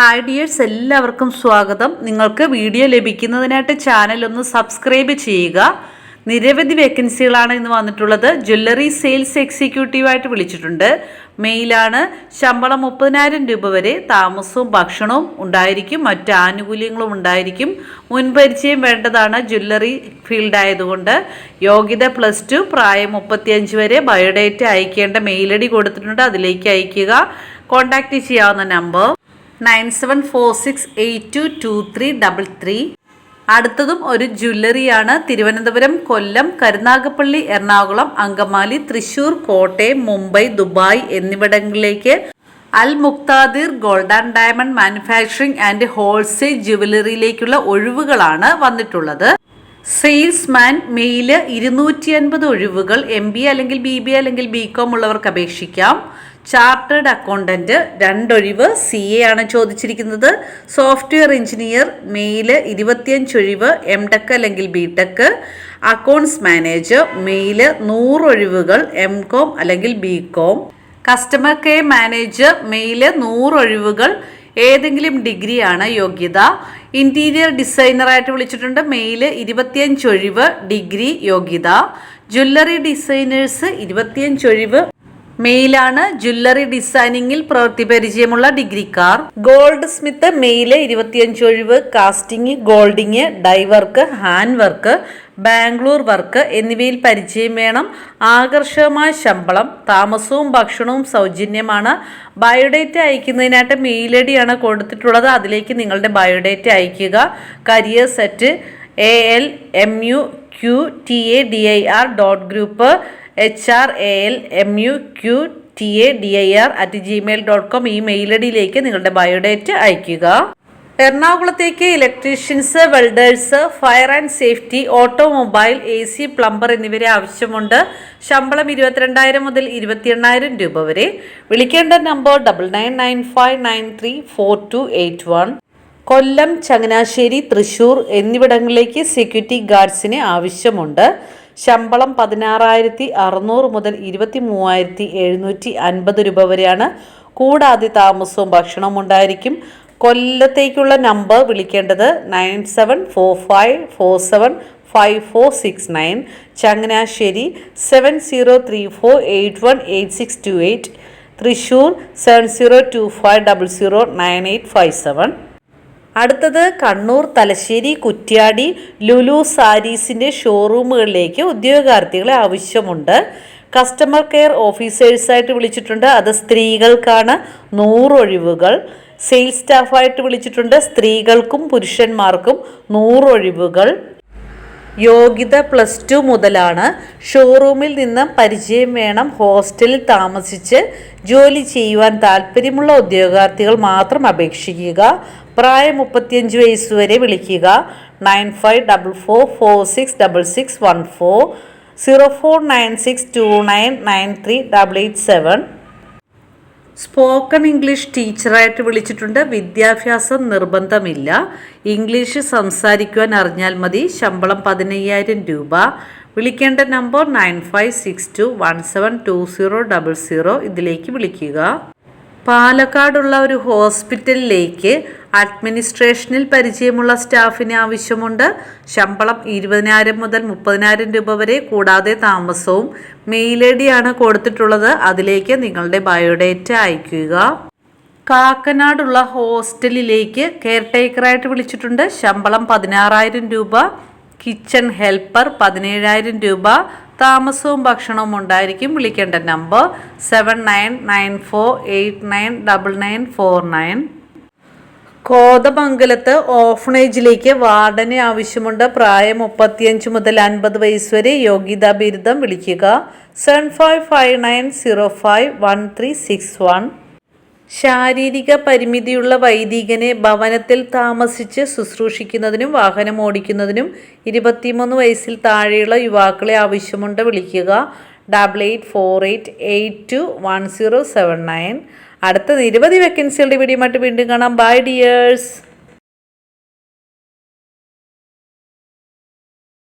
Hi dears എല്ലാവർക്കും സ്വാഗതം. നിങ്ങൾക്ക് വീഡിയോ ലഭിക്കുന്നതിനായിട്ട് ചാനൽ ഒന്ന് സബ്സ്ക്രൈബ് ചെയ്യുക. നിരവധി വേക്കൻസികളാണ് ഇന്ന് വന്നിട്ടുള്ളത്. ജ്വല്ലറി സെയിൽസ് എക്സിക്യൂട്ടീവായിട്ട് വിളിച്ചിട്ടുണ്ട്. മെയിലാണ് ശമ്പളം മുപ്പതിനായിരം രൂപ വരെ താമസവും ഭക്ഷണവും ഉണ്ടായിരിക്കും. മറ്റ് ആനുകൂല്യങ്ങളും ഉണ്ടായിരിക്കും. മുൻപരിചയം വേണ്ടതാണ് ജ്വല്ലറി ഫീൽഡ് ആയതുകൊണ്ട്. യോഗ്യത പ്ലസ് ടു പ്രായം മുപ്പത്തിയഞ്ച് വരെ. ബയോഡേറ്റ അയക്കേണ്ട ഡി കൊടുത്തിട്ടുണ്ട്. അതിലേക്ക് അയക്കുക. കോൺടാക്റ്റ് ചെയ്യാവുന്ന number nine seven four six eight two two three double three അടുത്തതും ഒരു ജ്വല്ലറിയാണ്. തിരുവനന്തപുരം കൊല്ലം കരുനാഗപ്പള്ളി എറണാകുളം അങ്കമാലി തൃശൂർ കോട്ടയം മുംബൈ ദുബായ് എന്നിവിടങ്ങളിലേക്ക് Al Muqtadir gold and diamond manufacturing and wholesale ജുവലറിയിലേക്കുള്ള ഒഴിവുകളാണ് വന്നിട്ടുള്ളത്. സെയിൽസ്മാൻ മെയിൽ ഇരുന്നൂറ്റി അൻപത് ഒഴിവുകൾ എം ബി അല്ലെങ്കിൽ ബി ബി അല്ലെങ്കിൽ ബി കോം ഉള്ളവർക്ക് അപേക്ഷിക്കാം. ചാർട്ടേഡ് അക്കൗണ്ടന്റ് രണ്ടൊഴിവ് സി എ ആണ് ചോദിച്ചിരിക്കുന്നത്. സോഫ്റ്റ്വെയർ എഞ്ചിനീയർ മെയിൽ ഇരുപത്തിയഞ്ച് ഒഴിവ് എം ടെക് അല്ലെങ്കിൽ B tech. Accounts manager male നൂറൊഴിവുകൾ M com അല്ലെങ്കിൽ B Com. Customer care manager male നൂറൊഴിവുകൾ ഏതെങ്കിലും ഡിഗ്രിയാണ് യോഗ്യത. ഇന്റീരിയർ ഡിസൈനറായിട്ട് വിളിച്ചിട്ടുണ്ട്. മെയിൽ ഇരുപത്തിയഞ്ച് ഒഴിവ് ഡിഗ്രി യോഗ്യത. ജ്വല്ലറി ഡിസൈനേഴ്സ് ഇരുപത്തിയഞ്ച് ഒഴിവ്. മെയിലാണ് ജ്വല്ലറി ഡിസൈനിങ്ങിൽ പ്രവൃത്തി പരിചയമുള്ള ഡിഗ്രിക്കാർ. ഗോൾഡ് സ്മിത്ത് മെയിൽ ഇരുപത്തിയഞ്ച് ഒഴിവ്. Casting ഗോൾഡിങ് die work hand work Bangalore work എന്നിവയിൽ പരിചയം വേണം. ആകർഷകമായ ശമ്പളം താമസവും ഭക്ഷണവും സൗജന്യമാണ്. ബയോഡേറ്റ അയക്കുന്നതിനായിട്ട് മെയിൽ ഐ ഡിയാണ് കൊടുത്തിട്ടുള്ളത്. അതിലേക്ക് നിങ്ങളുടെ ബയോഡേറ്റ അയക്കുക careers at A L M U Q T A D I R dot group H R A L M U Q T A D I R at Gmail dot com ഈ mail I ഡിയിലേക്ക് നിങ്ങളുടെ biodata അയയ്ക്കുക. എറണാകുളത്തേക്ക് electricians welders fire and safety automobile A C plumber എന്നിവരെ ആവശ്യമുണ്ട്. ശമ്പളം ഇരുപത്തിരണ്ടായിരം മുതൽ ഇരുപത്തി എണ്ണായിരം രൂപ വരെ. വിളിക്കേണ്ട number double nine nine five nine three four two eight one Kollam Changanassery Thrissur എന്നിവിടങ്ങളിലേക്ക് സെക്യൂരിറ്റി ഗാർഡ്സിന് ആവശ്യമുണ്ട്. ശമ്പളം പതിനാറായിരത്തി അറുന്നൂറ് മുതൽ ഇരുപത്തി മൂവായിരത്തി എഴുന്നൂറ്റി അൻപത് രൂപ വരെയാണ്. കൂടാതെ താമസവും ഭക്ഷണവും ഉണ്ടായിരിക്കും. കൊല്ലത്തേക്കുള്ള നമ്പർ വിളിക്കേണ്ടത് nine seven four five four seven five four six nine Changanassery seven zero three four eight one eight six two eight Thrissur seven zero two five double zero nine eight five seven. അടുത്തത് കണ്ണൂർ തലശ്ശേരി കുറ്റ്യാടി ലുലു സാരീസിന്റെ ഷോറൂമുകളിലേക്ക് ഉദ്യോഗാർത്ഥികളെ ആവശ്യമുണ്ട്. Customer care ഓഫീസേഴ്സായിട്ട് വിളിച്ചിട്ടുണ്ട്. അത് സ്ത്രീകൾക്കാണ്. നൂറ് ഒഴിവുകൾ sales സ്റ്റാഫായിട്ട് വിളിച്ചിട്ടുണ്ട്. സ്ത്രീകൾക്കും പുരുഷന്മാർക്കും നൂറൊഴിവുകൾ. യോഗ്യത പ്ലസ് ടു മുതലാണ്. ഷോറൂമിൽ നിന്നും പരിചയം വേണം. ഹോസ്റ്റലിൽ താമസിച്ച് ജോലി ചെയ്യുവാൻ താല്പര്യമുള്ള ഉദ്യോഗാർത്ഥികൾ മാത്രം അപേക്ഷിക്കുക. പ്രായം മുപ്പത്തിയഞ്ച് വയസ്സ് വരെ വിളിക്കുക. Nine five double four four six double six one four. Zero four nine six two nine nine three double eight seven. Spoken English ടീച്ചറായിട്ട് വിളിച്ചിട്ടുണ്ട്. വിദ്യാഭ്യാസം നിർബന്ധമില്ല. ഇംഗ്ലീഷ് സംസാരിക്കുവാൻ അറിഞ്ഞാൽ മതി. ശമ്പളം പതിനയ്യായിരം രൂപ. വിളിക്കേണ്ട number nine five six two one seven two zero double zero ഇതിലേക്ക് വിളിക്കുക. പാലക്കാടുള്ള ഒരു ഹോസ്പിറ്റലിലേക്ക് അഡ്മിനിസ്ട്രേഷനിൽ പരിചയമുള്ള സ്റ്റാഫിന് ആവശ്യമുണ്ട്. ശമ്പളം ഇരുപതിനായിരം മുതൽ മുപ്പതിനായിരം രൂപ വരെ കൂടാതെ താമസവും മെയിൽ ഐ ഡിയാണ് കൊടുത്തിട്ടുള്ളത്. അതിലേക്ക് നിങ്ങളുടെ ബയോഡേറ്റ അയയ്ക്കുക. കാക്കനാടുള്ള ഹോസ്റ്റലിലേക്ക് കെയർ ടേക്കറായിട്ട് വിളിച്ചിട്ടുണ്ട്. ശമ്പളം പതിനാറായിരം രൂപ കിച്ചൺ ഹെൽപ്പർ പതിനേഴായിരം രൂപ താമസവും ഭക്ഷണവും ഉണ്ടായിരിക്കും. വിളിക്കേണ്ട number seven nine nine four eight nine double nine four nine. കോതമംഗലത്ത് ഓഫണേജിലേക്ക് വാർഡന് ആവശ്യമുണ്ട് പ്രായം മുപ്പത്തിയഞ്ച് മുതൽ അൻപത് വയസ്സ് വരെ യോഗ്യതാ ബിരുദം വിളിക്കുക. Seven five five nine zero five one three six one ശാരീരിക പരിമിതിയുള്ള വൈദികനെ ഭവനത്തിൽ താമസിച്ച് ശുശ്രൂഷിക്കുന്നതിനും വാഹനം ഓടിക്കുന്നതിനും ഇരുപത്തിമൂന്ന് വയസ്സിൽ താഴെയുള്ള യുവാക്കളെ ആവശ്യമുണ്ട് വിളിക്കുക. Double eight four eight eight two one zero seven nine അടുത്ത നിരവധി വേക്കൻസികളുടെ വീഡിയോ വീണ്ടും കാണാം. By dears